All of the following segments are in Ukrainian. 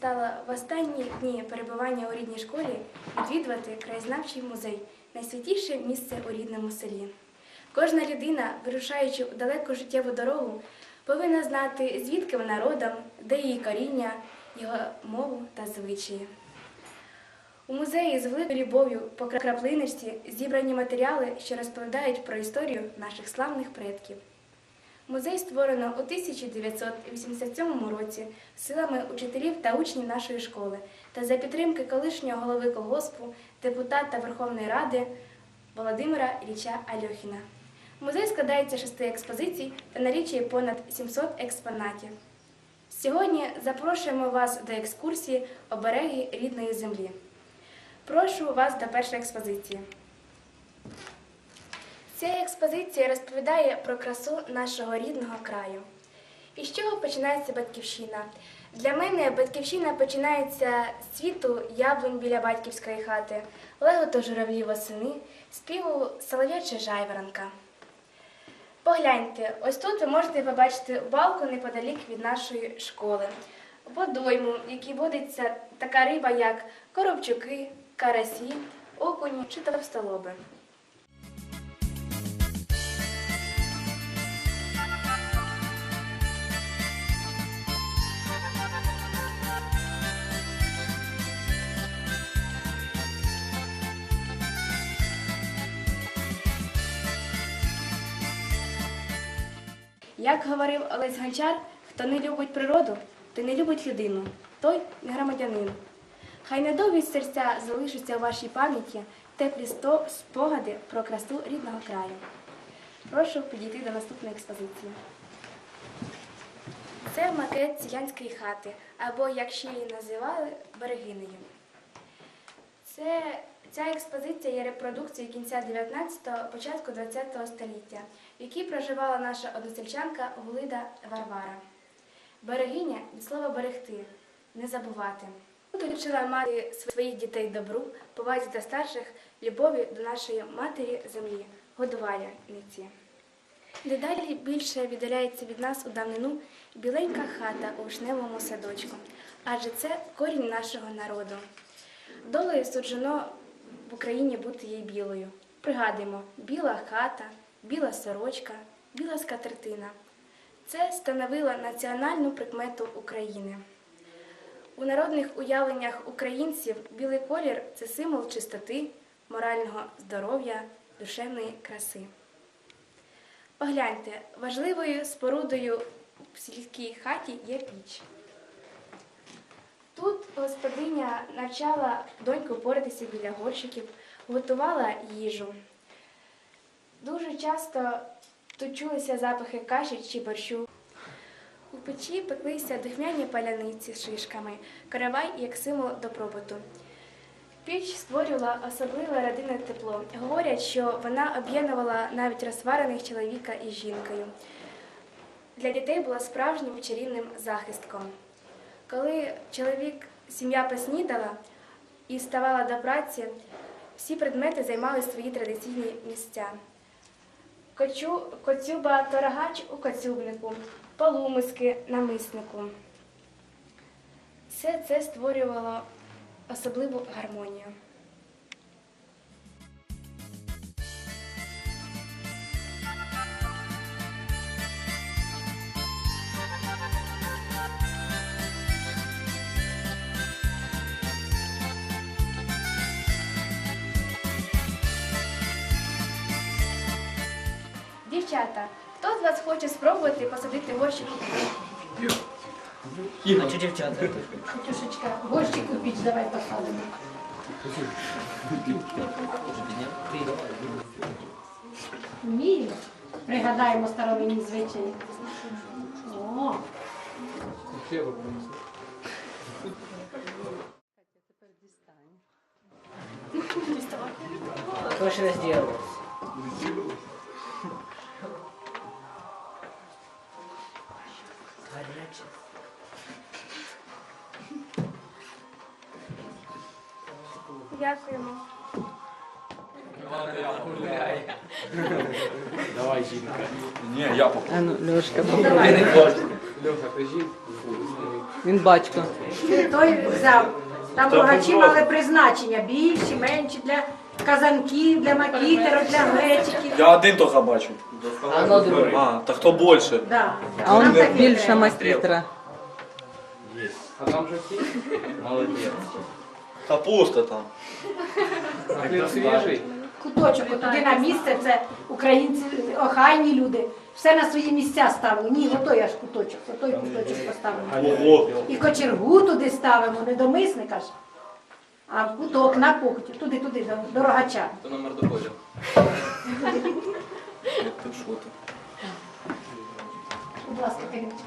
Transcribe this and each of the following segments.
Стало в останні дні перебування у рідній школі відвідувати краєзнавчий музей найсвятіше місце у рідному селі. Кожна людина, вирушаючи у далеку життєву дорогу, повинна знати, звідки вона родом, де її коріння, його мову та звичаї. У музеї з великою любов'ю по краплиночці зібрані матеріали, що розповідають про історію наших славних предків. Музей створено у 1987 році силами учителів та учнів нашої школи та за підтримки колишнього голови колгоспу, депутата Верховної Ради Володимира Ілліча Альохіна. Музей складається з шести експозицій та налічує понад 700 експонатів. Сьогодні запрошуємо вас до екскурсії обереги рідної землі. Прошу вас до першої експозиції. Ця експозиція розповідає про красу нашого рідного краю. І з чого починається батьківщина? Для мене батьківщина починається з світу яблунь біля батьківської хати, леготу журавлів восени, співу солов'яча жайворонка. Погляньте, ось тут ви можете побачити балку неподалік від нашої школи. Водойму, в якій водиться така риба, як коробчуки, карасі, окуні чи товстолоби. Як говорив Олесь Гончар, хто не любить природу, той не любить людину, той не громадянин. Хай недовгі серця залишаться у вашій пам'яті теплі спогади про красу рідного краю. Прошу підійти до наступної експозиції. Це макет селянської хати, або, як ще її називали, берегинею. Це, ця експозиція є репродукцією кінця 19-го, початку 20-го століття, в якій проживала наша односельчанка Гулида Варвара. Берегиня від слова берегти, не забувати. Тут вчила мати своїх дітей добру, повазі та старших, любові до нашої матері землі, годувальниці. Дедалі більше віддаляється від нас у давнину біленька хата у вишневому садочку, адже це корінь нашого народу. Долею суджено в Україні бути їй білою. Пригадуємо, біла хата, біла сорочка, біла скатертина. Це становило національну прикмету України. У народних уявленнях українців білий колір це символ чистоти, морального здоров'я, душевної краси. Погляньте, важливою спорудою в сільській хаті є піч. Тут господиня навчала доньку поратися біля горщиків, готувала їжу. Дуже часто тут чулися запахи каші чи борщу. У печі пеклися духмяні паляниці з шишками, каравай як символ добробуту. Піч створювала особливе родинне тепло. Говорять, що вона об'єднувала навіть розсварених чоловіка із жінкою. Для дітей була справжнім чарівним захистком. Коли чоловік, сім'я поснідала і вставала до праці, всі предмети займали свої традиційні місця. Кочу, коцюба торогач у коцюбнику, полумиски намиснику. Все це створювало особливу гармонію. Дівчата, хто з вас хоче спробувати посадити горщик? А чи дівчата? Катюшечка, борщик купіть, давай посадимо. Вміємо. Пригадаємо старовинні звичаї. О, же разделалась? Горячая. Кажіть. Він батько. Той взяв. Там рогачі мали призначення більші, менші для казанків, для макітерів, для глечиків. Я один тільки бачу. А ну та хто більше? Да. А он Нам більше треба. макітра. А там же всі? Молодець. Та пусто там. Хліб свіжий? Куточок, туди на місце, це українці, охайні люди. Все на свої місця ставили. Ні, отой аж куточок, отой куточок поставимо. І кочергу туди ставимо, не до мисника ж, а в куток на похоті, туди, туди, до, до рогача. То номер? Будь ласка, Каріночка.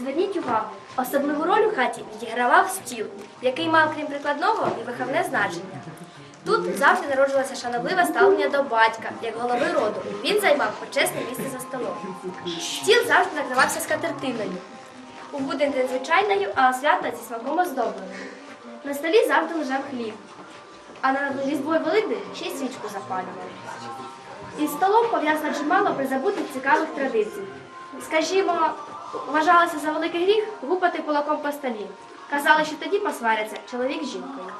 Зверніть увагу, особливу роль у хаті відігравав стіл, який мав, крім прикладного, і виховне значення. Тут завжди народжувалося шанобливе ставлення до батька, як голови роду. Він займав почесне місце за столом. Стіл завжди накривався скатертиною. У будень день звичайною, а свята зі смаком оздобленою. На столі завжди лежав хліб, а на Різдво Великдень ще й свічку запалювали. Із столом пов'язано чимало призабутих цікавих традицій. Скажімо, вважалося за великий гріх гупати кулаком по столі. Казали, що тоді посваряться чоловік з жінкою.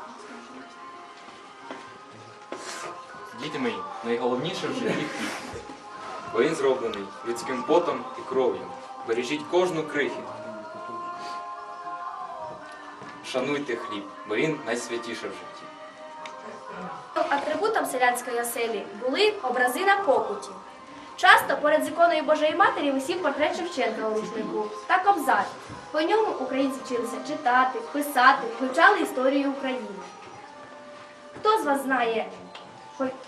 Діти мої, найголовніше в житті хліб. Бо він зроблений людським потом і кров'ю. Бережіть кожну крихітку. Шануйте хліб, бо він найсвятіше в житті. Атрибутом селянської оселі були образи на покуті. Часто поряд з іконою Божої Матері висів портрет Шевченка у рушнику та кобзар. По ньому українці вчилися читати, писати, вивчали історію України. Хто з вас знає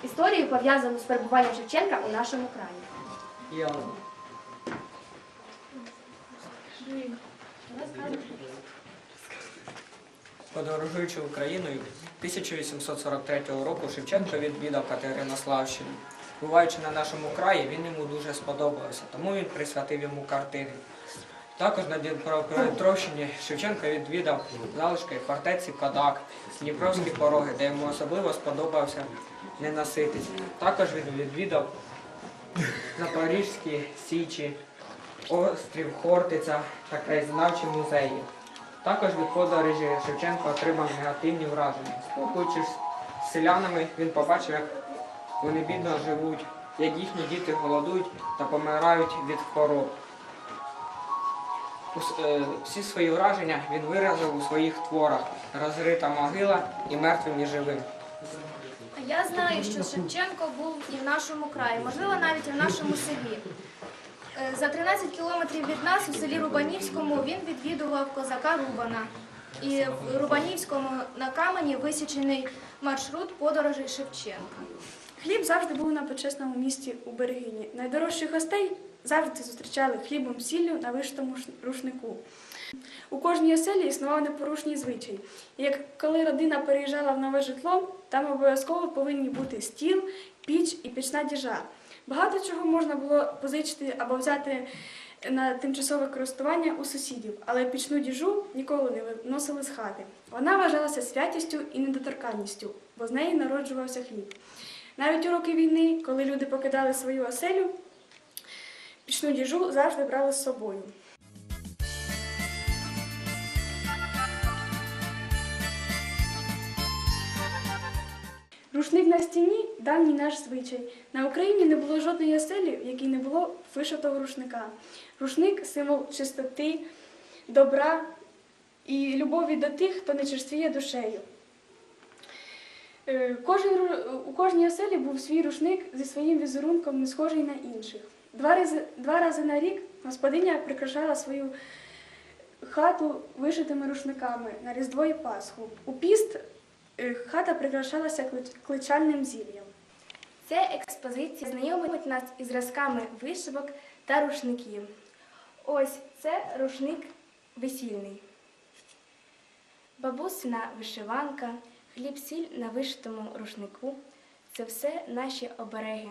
історію, пов'язану з перебуванням Шевченка у нашому краї? Подорожуючи Україною, 1843 року Шевченко відвідав Катеринославщину. Буваючи на нашому краї, він йому дуже сподобався, тому він присвятив йому картини. Також на Дніпропетровщині Шевченко відвідав залишки фортеці Кадак, Дніпровські пороги, де йому особливо сподобався ненаситись. Також він відвідав Запорізькі Січі, острів Хортиця та краєзнавчі музеї. Також від подорожі Шевченко отримав негативні враження. Спілкуючись з селянами, він побачив, як вони бідно живуть, як їхні діти голодують та помирають від хвороб. Е, Всі свої враження він виразив у своїх творах Розрита могила і мертвим і живим. Я знаю, що Шевченко був і в нашому краї, можливо, навіть і в нашому селі. Е, За 13 кілометрів від нас, у селі Рубанівському, він відвідував козака Рубана. І в Рубанівському на камені висічений маршрут подорожей Шевченка. Хліб завжди був на почесному місці у берегині. Найдорожчих гостей завжди зустрічали хлібом сіллю на вишитому рушнику. У кожній оселі існував непорушний звичай. Як коли родина переїжджала в нове житло, там обов'язково повинні бути стіл, піч і пічна діжа. Багато чого можна було позичити або взяти на тимчасове користування у сусідів, але пічну діжу ніколи не виносили з хати. Вона вважалася святістю і недоторканністю, бо з неї народжувався хліб. Навіть у роки війни, коли люди покидали свою оселю, пічну діжу завжди брали з собою. Рушник на стіні давній наш звичай. На Україні не було жодної оселі, в якій не було вишитого рушника. Рушник символ чистоти, добра і любові до тих, хто не черствіє душею. Е, Кожен, у кожній оселі був свій рушник зі своїм візерунком, не схожий на інших. Два рази, два рази на рік господиня прикрашала свою хату вишитими рушниками на Різдво і Пасху. У піст хата прикрашалася клич- кличальним зіллям. Ця експозиція знайомить нас із зразками вишивок та рушників. Ось це рушник весільний. Бабусина вишиванка, хліб-сіль на вишитому рушнику це все наші обереги,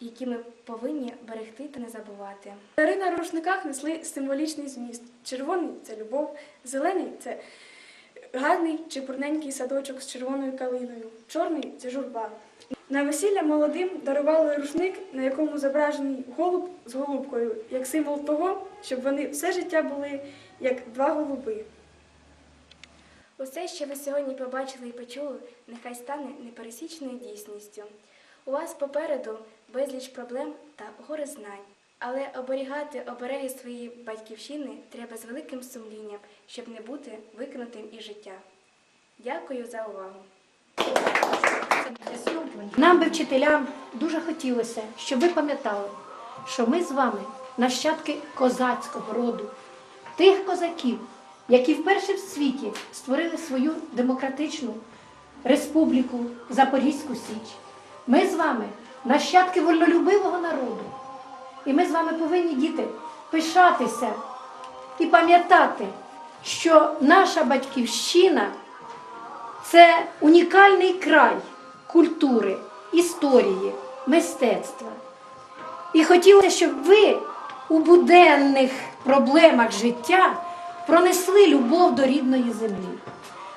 які ми повинні берегти та не забувати. Дари на рушниках несли символічний зміст. Червоний це любов, зелений це гарний чи пурненький садочок з червоною калиною, чорний це журба. На весілля молодим дарували рушник, на якому зображений голуб з голубкою, як символ того, щоб вони все життя були як два голуби. Усе, що ви сьогодні побачили і почули, нехай стане непересічною дійсністю. У вас попереду безліч проблем та гори знань. Але оберігати обереги своєї батьківщини треба з великим сумлінням, щоб не бути викинутим із життя. Дякую за увагу. Нам би вчителям дуже хотілося, щоб ви пам'ятали, що ми з вами нащадки козацького роду, тих козаків, які вперше в світі створили свою демократичну республіку Запорізьку Січ. Ми з вами нащадки вольнолюбивого народу. І ми з вами повинні, діти, пишатися і пам'ятати, що наша батьківщина це унікальний край культури, історії, мистецтва. І хотілося, щоб ви у буденних проблемах життя пронесли любов до рідної землі.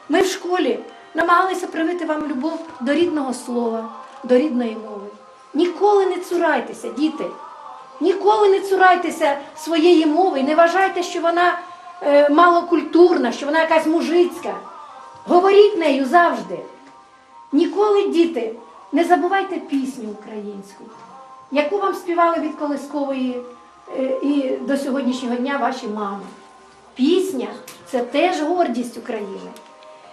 Ми в школі намагалися привити вам любов до рідного слова, до рідної мови. Ніколи не цурайтеся, діти. Ніколи не цурайтеся своєї мови не вважайте, що вона е, малокультурна, що вона якась мужицька. Говоріть нею завжди. Ніколи, діти, не забувайте пісню українську, яку вам співали від колискової е, і до сьогоднішнього дня ваші мами. Пісня це теж гордість України.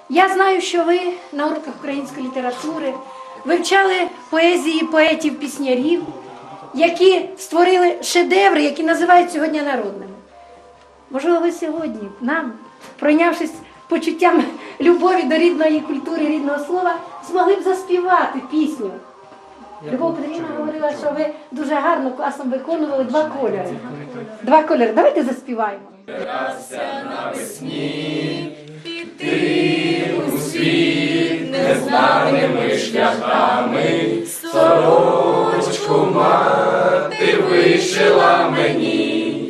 Я знаю, що ви на уроках української літератури вивчали поезії поетів-піснярів, які створили шедеври, які називають сьогодні народними. Можливо, ви сьогодні нам, пройнявшись почуттям любові до рідної культури, рідного слова, змогли б заспівати пісню. Любов Петрівна говорила, що ви дуже гарно класно виконували два кольори. Два кольори. Давайте заспіваємо сорочку мати вишила мені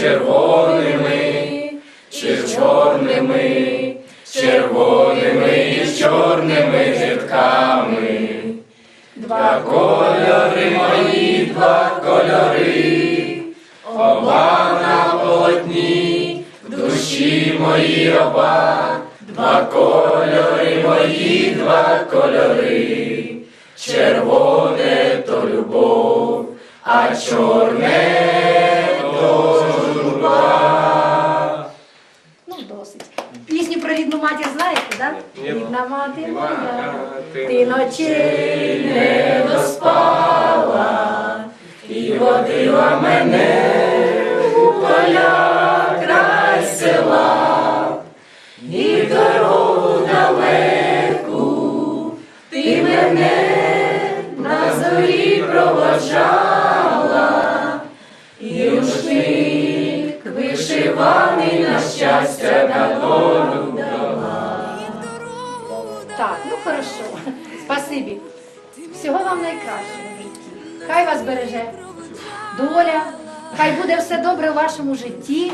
червоними, чи чорними, червоними і чорними нитками. Два кольори мої, два кольори, оба на полотні, в душі мої оба, два кольори мої, два кольори. Ну, досить. Пісню про рідну матір знаєте, так? Да? Рідна мати моя, ти ночей не доспала і водила мене у поля долю. Так, ну хорошо. Спасибі. Всього вам найкращого в. Хай вас береже доля, хай буде все добре у вашому житті.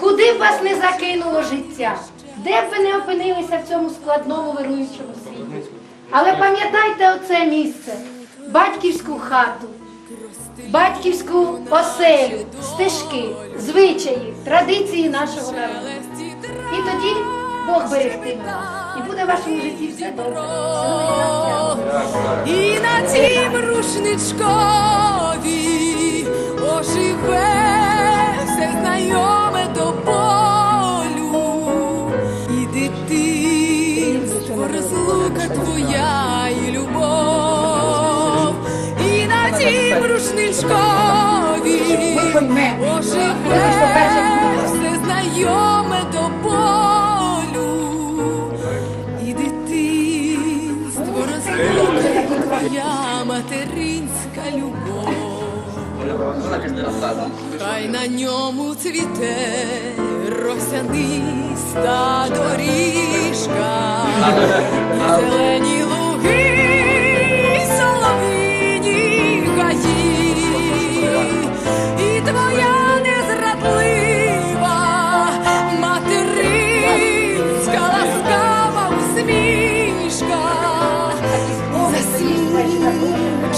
Куди б вас не закинуло життя, де б ви не опинилися в цьому складному вируючому світі. Але пам'ятайте оце місце, батьківську хату, батьківську оселю, стежки, звичаї, традиції нашого народу. І тоді Бог берегтиме вас. І буде в вашому житті все добре. І на тім рушничкові оживе все знайоме до болю, і дитинство, розлука твоя і любов, і на тім рушничкові оживе все знайоме до болю, твоя материнська любов. Хай на ньому цвіте росяниста доріжка, зелені луги,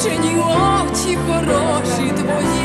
Дівчині очі хороші твої.